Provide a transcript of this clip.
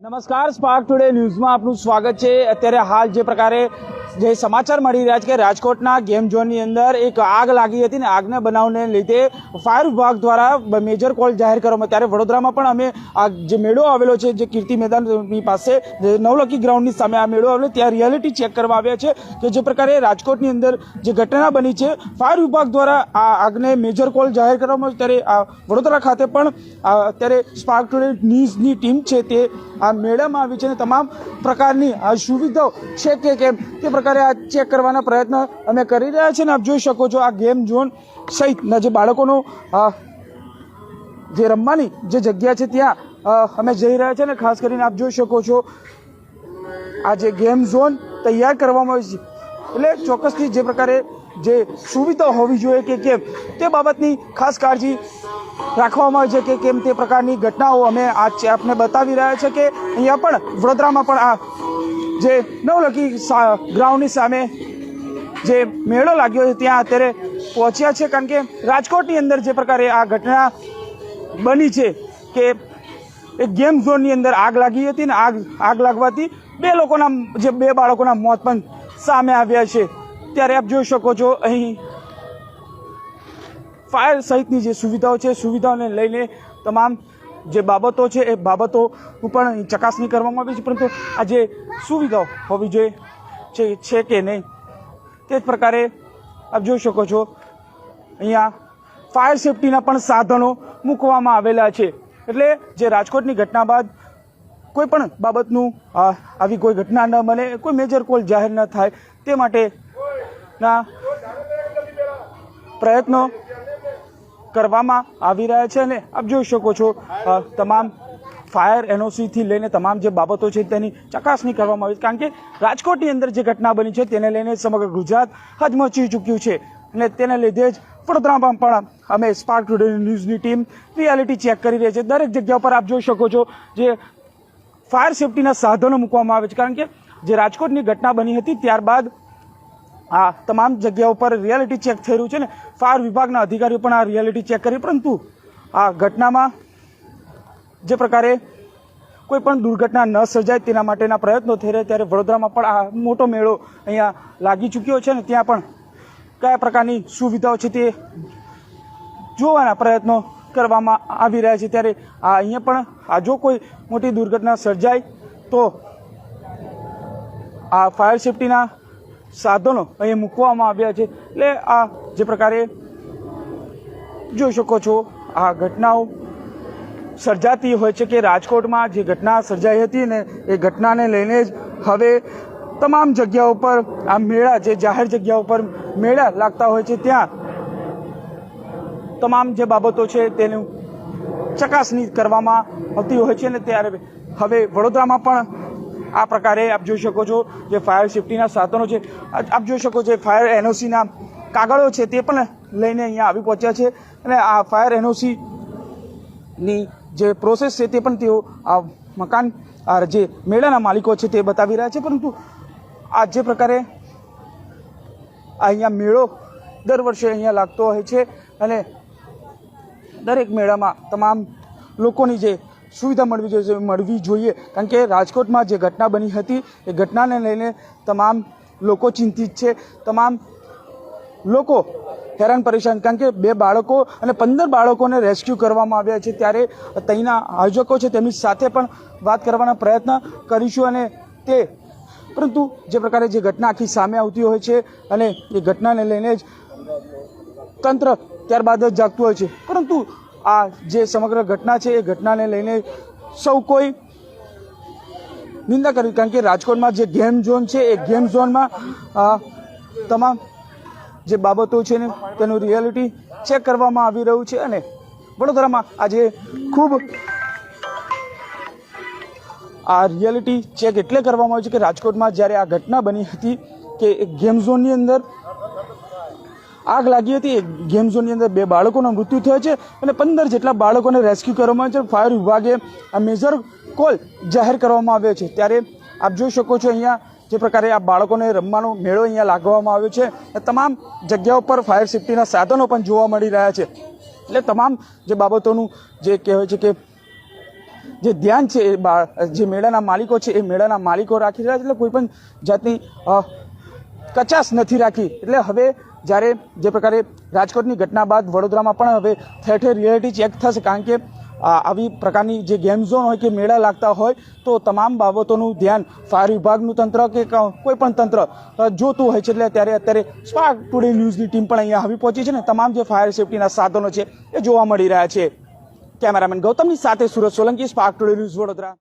નમસ્કાર spark today ન્યૂઝમાં આપનું સ્વાગત છે. અત્યારે હાલ જે પ્રકારે જે સમાચાર મળી રહ્યા છે કે રાજકોટના ગેમ ઝોનની અંદર એક આગ લાગી હતી ને આગના બનાવને લીધે ફાયર વિભાગ દ્વારા મેજર કોલ જાહેર કરવામાં ત્યારે વડોદરામાં પણ અમે આ જે મેળો આવેલો છે, જે કીર્તિ મેદાનની પાસે નવલકી ગ્રાઉન્ડની સામે આ મેળો આવેલો, ત્યાં રિયાલિટી ચેક કરવા આવ્યા છે કે જે પ્રકારે રાજકોટની અંદર જે ઘટના બની છે, ફાયર વિભાગ દ્વારા આ આગને મેજર કોલ જાહેર કરવામાં ત્યારે આ વડોદરા ખાતે પણ અત્યારે સ્પાર્ક ટુડે ન્યૂઝની ટીમ છે તે આ મેળામાં આવી છે અને તમામ પ્રકારની સુવિધાઓ છે કે કેમ તે પ્રકારે આ ચેક કરવાના પ્રયત્ન અમે કરી રહ્યા છીએ અને આપ જોઈ શકો છો આ ગેમ ઝોન સહિતના જે બાળકોનો જે રમવાની જે જગ્યા છે ત્યાં અમે જઈ રહ્યા છીએ અને ખાસ કરીને આપ જોઈ શકો છો આ જે ગેમ ઝોન તૈયાર કરવામાં આવી છે. એટલે ચોક્કસથી જે પ્રકારે જે સુવિધા હોવી જોઈએ કે કેમ, તે બાબતની ખાસ કાળજી રાખવામાં આવે છે કે કેમ તે પ્રકારની ઘટનાઓ અમે આ આપને બતાવી રહ્યા છે કે અહીંયા પણ વડોદરામાં પણ આ જે નવલખી ગ્રાઉન્ડની સામે જે મેળો લાગ્યો છે, ત્યાં અત્યારે પહોંચ્યા છે. કારણ કે રાજકોટની અંદર જે પ્રકારે આ ઘટના બની છે કે એક ગેમ ઝોનની અંદર આગ લાગી હતી ને આગ આગ લાગવાથી બે લોકોના, જે બે બાળકોના મોત પણ સામે આવ્યા છે. ત્યારે આપ જોઈ શકો છો, અહીં ફાયર સહિતની જે સુવિધાઓ છે, સુવિધાઓને લઈને તમામ જે બાબતો છે, એ બાબતો પણ ચકાસણી કરવામાં આવી છે, પરંતુ આ જે સુવિધાઓ હોવી જોઈએ? છે કે નહીં? તે જ પ્રકારે આપ જોઈ શકો છો, અહીંયા ફાયર સેફટીના પણ સાધનો મૂકવામાં આવેલા છે. એટલે જે રાજકોટની ઘટના બાદ કોઈ પણ બાબતનું આવી કોઈ ઘટના ન બને, કોઈ મેજર કોલ જાહેર ન થાય, તે માટેના પ્રયત્નો કરવામાં આવી રહ્યા છે અને આપ જોઈ શકો છો તમામ ફાયર એનઓસીથી લઈને તમામ જે બાબતો છે તેની ચકાસણી કરવામાં આવી. કારણ કે રાજકોટની અંદર જે ઘટના બની છે તેને લઈને સમગ્ર ગુજરાત હજમચી ચૂક્યું છે અને તેને લીધે જ વડોદરામાં પણ અમે સ્પાર્ક ટુડે ન્યૂઝની ટીમ રિયાલિટી ચેક કરી રહી છે. દરેક જગ્યા પર આપ જોઈ શકો છો જે ફાયર સેફટીના સાધનો મૂકવામાં આવે છે. કારણ કે જે રાજકોટની ઘટના બની હતી ત્યારબાદ આ તમામ જગ્યાઓ પર રિયાલિટી ચેક થઈ રહ્યું છે ને. ફાયર વિભાગના અધિકારીઓ પણ આ રિયાલિટી ચેક કરી. પરંતુ આ ઘટનામાં જે પ્રકારે કોઈ પણ દુર્ઘટના ન સર્જાય તેના માટેના પ્રયત્નો થઈ રહ્યા ત્યારે વડોદરામાં પણ આ મોટો મેળો અહીંયા લાગી ચૂક્યો છે ને. ત્યાં પણ કયા પ્રકારની સુવિધાઓ છે તે જોવાના પ્રયત્નો કરવામાં આવી રહ્યા છે. ત્યારે આ અહીંયા પણ આ જો કોઈ મોટી દુર્ઘટના સર્જાય તો આ ફાયર સેફટીના સાધનો અહીં મૂકવામાં આવ્યા છે. એટલે આ જે પ્રકારે જોઈ શકો છો, આ ઘટનાઓ સર્જાતી હોય છે કે રાજકોટમાં જે ઘટના સર્જાઈ હતી ને એ ઘટનાને લઈને જ હવે તમામ જગ્યાઓ પર આ મેળા, જે જાહેર જગ્યાઓ પર મેળા લાગતા હોય છે, ત્યાં તમામ જે બાબતો છે તેનું ચકાસણી કરવામાં આવતી હોય છે ને ત્યારે હવે વડોદરામાં પણ આ પ્રકારે આપ જોઈ શકો છો જે ફાયર સેફટીના સાધનો છે. આપ જોઈ શકો છો ફાયર એનઓસીના કાગળો છે તે પણ લઈને અહીંયા આવી પહોંચ્યા છે. અને આ ફાયર એનઓસીની જે પ્રોસેસ છે તે પણ તેઓ આ મકાન જે મેળાના માલિકો છે તે બતાવી રહ્યા છે. પરંતુ આ જે પ્રકારે અહીંયા મેળો દર વર્ષે અહીંયા લાગતો હોય છે. અને દરેક મેળામાં તમામ લોકોની જે સુવિધા મળવી જોઈએ મળવી જોઈએ. કારણ કે રાજકોટમાં જે ઘટના બની હતી, એ ઘટનાને લઈને તમામ લોકો ચિંતિત છે. તમામ લોકો હેરાન પરેશાન. કારણ કે બે બાળકો અને પંદર બાળકોને રેસ્ક્યુ કરવામાં આવ્યા છે. ત્યારે ત્યાંના આયોજકો છે, તેમની સાથે પણ વાત કરવાના પ્રયત્ન કરીશું અને તે પરંતુ જે પ્રકારે જે ઘટના આખી સામે આવતી હોય છે અને એ ઘટનાને લઈને જ તંત્ર ત્યારબાદ જ જાગતું હોય છે. પરંતુ આ જે સમગ્ર ઘટના છે, એ ઘટનાને લઈને સૌ કોઈ નિંદા કરવી કારણ કે રાજકોટમાં જે ગેમ ઝોન છે, એ ગેમ ઝોનમાં તમામ જે બાબતો છે ને, તેનું રિયાલિટી ચેક કરવામાં આવી રહ્યું છે અને વડોદરામાં આજે ખૂબ આ રિયાલિટી ચેક એટલે કરવામાં આવ્યું છે કે રાજકોટમાં જ્યારે આ ઘટના બની હતી કે ગેમ ઝોનની અંદર આગ લાગી હતી. ગેમ ઝોનની અંદર બે બાળકોનું મૃત્યુ થયો છે અને પંદર જેટલા બાળકોને રેસ્ક્યુ કરવામાં છે. ફાયર વિભાગે આ મેજર કોલ જાહેર કરવામાં આવ્યો છે. ત્યારે આપ જોઈ શકો છો અહીંયા જે પ્રકારે આ બાળકોને રમવાનો મેળો અહીંયા લાગવામાં આવ્યો છે. અને તમામ જગ્યાઓ પર ફાયર સેફ્ટીના સાધનો પણ જોવા મળી રહ્યા છે. એટલે તમામ જે બાબતોનું જે કહેવાય છે કે જે ધ્યાન છે એ જે મેળાના માલિકો છે એ મેળાના માલિકો રાખી રહ્યા છે. એટલે કોઈ પણ જાતની કચાશ નથી રાખી. એટલે હવે જ્યારે જે પ્રકારે રાજકોટની ઘટના બાદ વડોદરામાં પણ હવે ઠેર ઠેર રિયાલિટી ચેક થશે, કારણ કે આવી પ્રકારની જે ગેમ ઝોન હોય કે મેળા લાગતા હોય, તો તમામ બાબતોનું ધ્યાન ફાયર વિભાગનું તંત્ર કે કોઈ પણ તંત્ર જોતું હોય છે. એટલે ત્યારે અત્યારે સ્પાર્ક ટુડે ન્યૂઝની ટીમ પણ અહીંયા આવી પહોંચી છે ને તમામ જે ફાયર સેફટીના સાધનો છે એ જોવા મળી રહ્યા છે. કેમેરામેન ગૌતમની સાથે Surat Solanki Spark Today News Vadodara.